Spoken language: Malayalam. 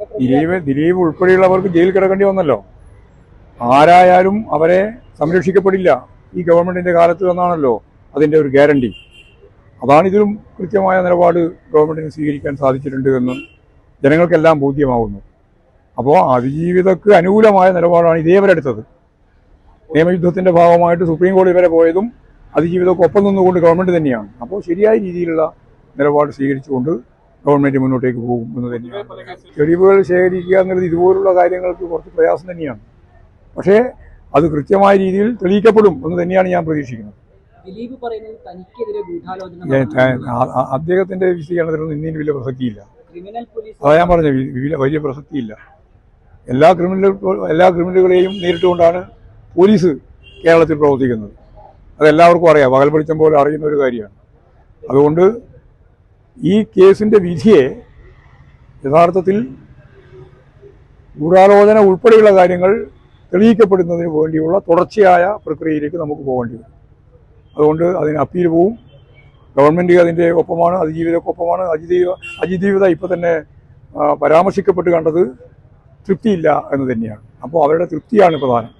ദിലീപ് ദിലീപ് ഉൾപ്പെടെയുള്ളവർക്ക് ജയിൽ കിടക്കേണ്ടി വന്നല്ലോ. ആരായാലും അവരെ സംരക്ഷിക്കപ്പെടില്ല. ഈ ഗവൺമെന്റിന്റെ കാലത്ത് വന്നാണല്ലോ അതിന്റെ ഒരു ഗ്യാരണ്ടി. അതാണ് ഇതിലും കൃത്യമായ നിലപാട് ഗവൺമെന്റിന് സ്വീകരിക്കാൻ സാധിച്ചിട്ടുണ്ട് എന്ന് ജനങ്ങൾക്കെല്ലാം ബോധ്യമാവുന്നു. അപ്പോൾ അതിജീവിതക്ക് അനുകൂലമായ നിലപാടാണ് ഇതേവരെ എടുത്തത്. നിയമയുദ്ധത്തിന്റെ ഭാഗമായിട്ട് സുപ്രീം കോടതി വരെ പോയതും അതിജീവിതക്കൊപ്പം നിന്നുകൊണ്ട് ഗവൺമെന്റ് തന്നെയാണ്. അപ്പോൾ ശരിയായ രീതിയിലുള്ള നിലപാട് സ്വീകരിച്ചുകൊണ്ട് ഗവൺമെന്റ് മുന്നോട്ടേക്ക് പോകും എന്ന് തന്നെയാണ്. തെളിവുകൾ ശേഖരിക്കുക എന്നുള്ളത് ഇതുപോലുള്ള കാര്യങ്ങൾക്ക് കുറച്ച് പ്രയാസം തന്നെയാണ്. പക്ഷേ അത് കൃത്യമായ രീതിയിൽ തെളിയിക്കപ്പെടും എന്ന് തന്നെയാണ് ഞാൻ പ്രതീക്ഷിക്കുന്നത്. ദിലീപ് പറയുന്നത് തനിക്കെതിരെ ഗൂഢാലോചന അദ്ദേഹത്തിന്റെ വിശദീകരണത്തിനൊന്നും ഇന്ത്യയിൽ വലിയ പ്രസക്തിയില്ല. അതാ ഞാൻ പറഞ്ഞ വലിയ പ്രസക്തിയില്ല. എല്ലാ ക്രിമിനൽ എല്ലാ ക്രിമിനലുകളെയും നേരിട്ടുകൊണ്ടാണ് പോലീസ് കേരളത്തിൽ പ്രവർത്തിക്കുന്നത്. അതെല്ലാവർക്കും അറിയാം. പകൽ വെളിച്ചം പോലെ അറിയുന്ന ഒരു കാര്യമാണ്. അതുകൊണ്ട് ഈ കേസിന്റെ വിധിയെ യഥാർത്ഥത്തിൽ ഗൂഢാലോചന ഉൾപ്പെടെയുള്ള കാര്യങ്ങൾ തെളിയിക്കപ്പെടുന്നതിന് വേണ്ടിയുള്ള തുടർച്ചയായ പ്രക്രിയയിലേക്ക് നമുക്ക് പോകേണ്ടി വരും. അതുകൊണ്ട് അതിന് അപ്പീൽ പോവും. ഗവൺമെന്റ് അതിന്റെ ഒപ്പമാണ് അതിജീവിതക്കൊപ്പമാണ് അതിജീവ അതിജീവിത ഇപ്പൊ തന്നെ പരാമർശിക്കപ്പെട്ട് കണ്ടത് തൃപ്തിയില്ല എന്ന് തന്നെയാണ്. അപ്പോൾ അവരുടെ തൃപ്തിയാണ് പ്രധാനം.